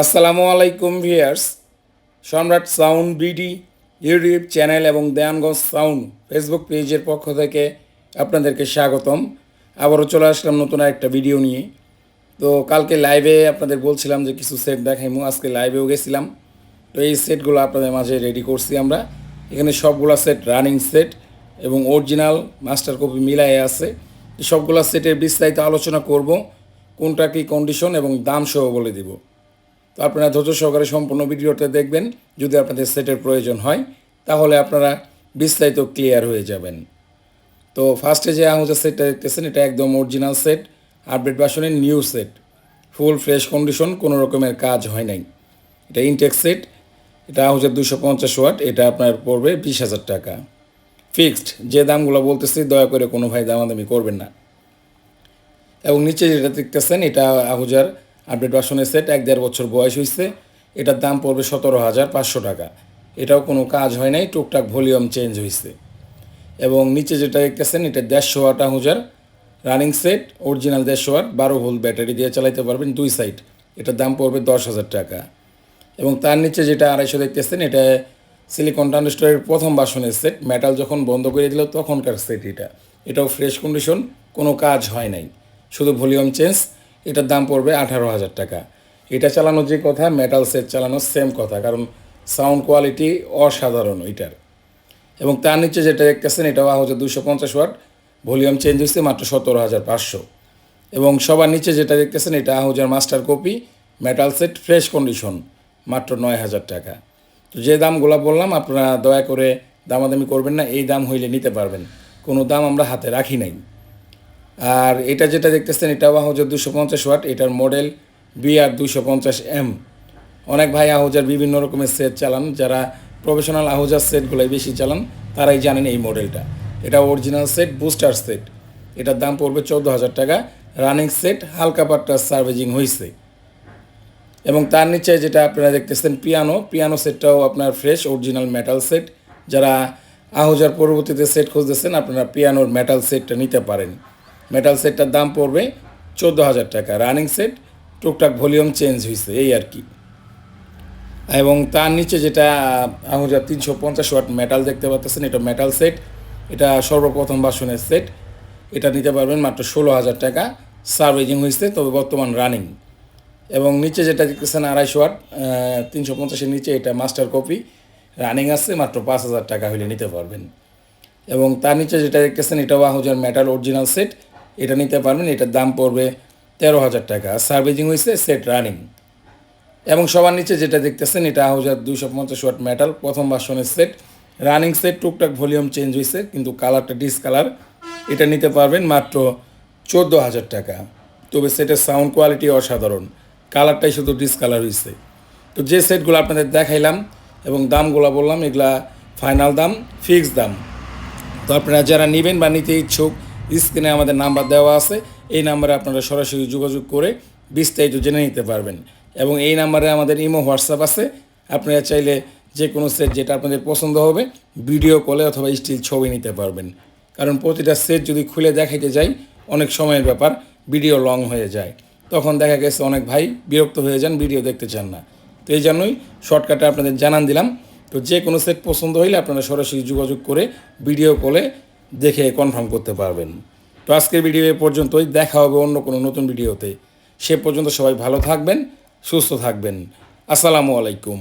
আসসালামু আলাইকুম ভিয়ার্স সম্রাট সাউন্ড বিডি, ইউটিউব চ্যানেল এবং দেয়ানগঞ্জ সাউন্ড ফেসবুক পেজের পক্ষ থেকে আপনাদেরকে স্বাগতম। আবারও চলে আসলাম নতুন একটা ভিডিও নিয়ে। তো কালকে লাইভে আপনাদের বলছিলাম যে কিছু সেট দেখাইমু, আজকে লাইভেও গেছিলাম। তো এই সেটগুলো আপনাদের মাঝে রেডি করছি আমরা। এখানে সবগুলো সেট রানিং সেট এবং অরিজিনাল মাস্টার কপি মিলাই আছে। সবগুলো সেটের বিস্তারিত আলোচনা করব, কোনটা কী কন্ডিশন এবং দাম সহ বলে দিব। তো আপনারা ধৈর্য সহকারে সম্পূর্ণ ভিডিওটা দেখবেন। যদি আপনাদের সেটের প্রয়োজন হয়, তাহলে আপনারা বিস্তারিত ক্লিয়ার হয়ে যাবেন। তো ফার্স্টে যে আহুজা সেটটা দেখতেছেন, এটা একদম অরিজিনাল সেট আপডেট ভার্সনের new set full fresh condition কোনো রকমের কাজ হয় নাই। এটা ইনটেক সেট এটা আহুজের দুশো পঞ্চাশ ওয়াট এটা আপনার পড়বে বিশ হাজার টাকা। ফিক্সড যে দামগুলো বলতেছি, দয়া করে কোনো ভাই দামাদামি করবেন না। এবং নিচে যেটা দেখতেছেন, এটা আহুজার আপডেট ভার্সনের সেট এক দেড় বছর বয়স হয়েছে এটার দাম পড়বে সতেরো হাজার পাঁচশো টাকা। এটাও কোনো কাজ হয় নাই, টুকটাক ভলিউম চেঞ্জ হয়েছে এবং নিচে যেটা দেখতেছেন, এটা দেড়শো ওয়াট আহুজার রানিং সেট অরিজিনাল দেড়শো আট বারো ভোল্ট ব্যাটারি দিয়ে চালাইতে পারবেন দুই সাইড এটার দাম পড়বে দশ হাজার টাকা। এবং তার নিচে যেটা আড়াইশো দেখতেছেন, এটা সিলিকন ট্রানজিস্টরের প্রথম বাসনের সেট মেটাল যখন বন্ধ করে দিল, তখনকার সেট এটা। এটাও ফ্রেশ কন্ডিশন কোনো কাজ হয় নাই। শুধু ভলিউম চেঞ্জ এটার দাম পড়বে আঠারো হাজার টাকা। এটা চালানোর যে কথা মেটাল সেট চালানোর সেম কথা, কারণ সাউন্ড কোয়ালিটি অসাধারণ এটার। এবং তার নিচে যেটা দেখতেছেন, এটাও হচ্ছে দুশো পঞ্চাশ ওয়াট। ভলিউম চেঞ্জ হচ্ছে মাত্র সতেরো হাজার পাঁচশো। এবং সবার নিচে যেটা দেখতেছেন, এটা আহুজার master copy metal set fresh condition মাত্র নয় হাজার টাকা। তো যে দামগুলো বললাম, আপনারা দয়া করে দামাদামি করবেন না, এই দাম হইলে নিতে পারবেন। কোনো দাম আমরা হাতে রাখি নাই। আর এটা যেটা দেখতেছেন এটাও আহুজার দুশো পঞ্চাশ ওয়াট, এটার মডেল বিআর দুশো পঞ্চাশ এম অনেক ভাই আহুজার বিভিন্ন রকমের সেট চালান, যারা প্রফেশনাল আহুজার সেটগুলোই বেশি চালান, তারাই জানেন এই মডেলটা এটা অরিজিনাল সেট বুস্টার সেট এটার দাম পড়বে চৌদ্দো হাজার টাকা। রানিং সেট হালকা পাট্টা সার্ভিজিং হয়েছে এবং তার নিচে যেটা আপনারা দেখতেছেন পিয়ানো পিয়ানো সেটটাও আপনার ফ্রেশ অরিজিনাল মেটাল সেট যারা আহুজার পরবর্তীতে সেট খুঁজতেছেন, আপনারা পিয়ানোর মেটাল সেটটা নিতে পারেন। মেটাল সেটটার দাম পড়বে চোদ্দ হাজার টাকা। রানিং সেট টুকটাক ভলিউম চেঞ্জ হয়েছে এই আর কি। এবং তার নিচে যেটা আহুজার তিনশো পঞ্চাশ ওয়াট মেটাল দেখতে পাচ্ছেন এটা মেটাল সেট এটা সর্বপ্রথম বাসনের সেট এটা নিতে পারবেন মাত্র ষোলো হাজার টাকা। সার্ভিজিং হয়েছে তবে বর্তমান রানিং এবং নিচে যেটা দেখতেছেন, আড়াইশো ওয়াট তিনশো পঞ্চাশের নিচে এটা মাস্টার কপি রানিং আছে, মাত্র পাঁচ হাজার টাকা হলে নিতে পারবেন। এবং তার নিচে যেটা দেখতেছেন, এটাও আহুজার মেটাল অরিজিনাল সেট এটা নিতে পারবেন, এটার দাম পড়বে তেরো হাজার টাকা। সার্ভিজিং হয়েছে, সেট রানিং। এবং সবার নিচে যেটা দেখতেছেন, এটা আহুজার দুইশো পঞ্চাশ ওয়াট মেটাল প্রথম ভার্সনের সেট রানিং সেট টুকটাক ভলিউম চেঞ্জ হয়েছে, কিন্তু কালারটা ডিসকালার এটা নিতে পারবেন মাত্র চোদ্দ হাজার টাকা। তবে সেটের সাউন্ড কোয়ালিটি অসাধারণ। কালারটাই শুধু ডিসকালার হয়েছে। তো যে সেটগুলো আপনাদের দেখাইলাম এবং দামগুলো বললাম, এগুলা ফাইনাল দাম ফিক্সড দাম। তো আপনারা যারা নেবেন বা নিতে ইচ্ছুক স্ক্রিনে আমাদের নাম্বার দেওয়া আছে। এই নাম্বারে আপনারা সরাসরি যোগাযোগ করে বিস্তারিত জেনে নিতে পারবেন। এবং এই নাম্বারে আমাদের ইমো, হোয়াটসঅ্যাপ আছে। আপনারা চাইলে যে কোনো সেট যেটা আপনাদের পছন্দ হবে, ভিডিও কলে অথবা স্টিল ছবি নিতে পারবেন। কারণ প্রতিটা সেট যদি খুলে দেখাইতে যাই, অনেক সময়ের ব্যাপার, ভিডিও লং হয়ে যায়। তখন দেখা গেছে অনেক ভাই বিরক্ত হয়ে যান, ভিডিও দেখতে চান না। তো এই জন্যই শর্টকাটে আপনাদের জানান দিলাম। তো যে কোনো সেট পছন্দ হইলে আপনারা সরাসরি যোগাযোগ করে ভিডিও কলে দেখে কনফার্ম করতে পারবেন। তো আজকের ভিডিও এ পর্যন্তই, দেখা হবে অন্য কোনো নতুন ভিডিওতে সে পর্যন্ত সবাই ভালো থাকবেন, সুস্থ থাকবেন। আসসালামু আলাইকুম।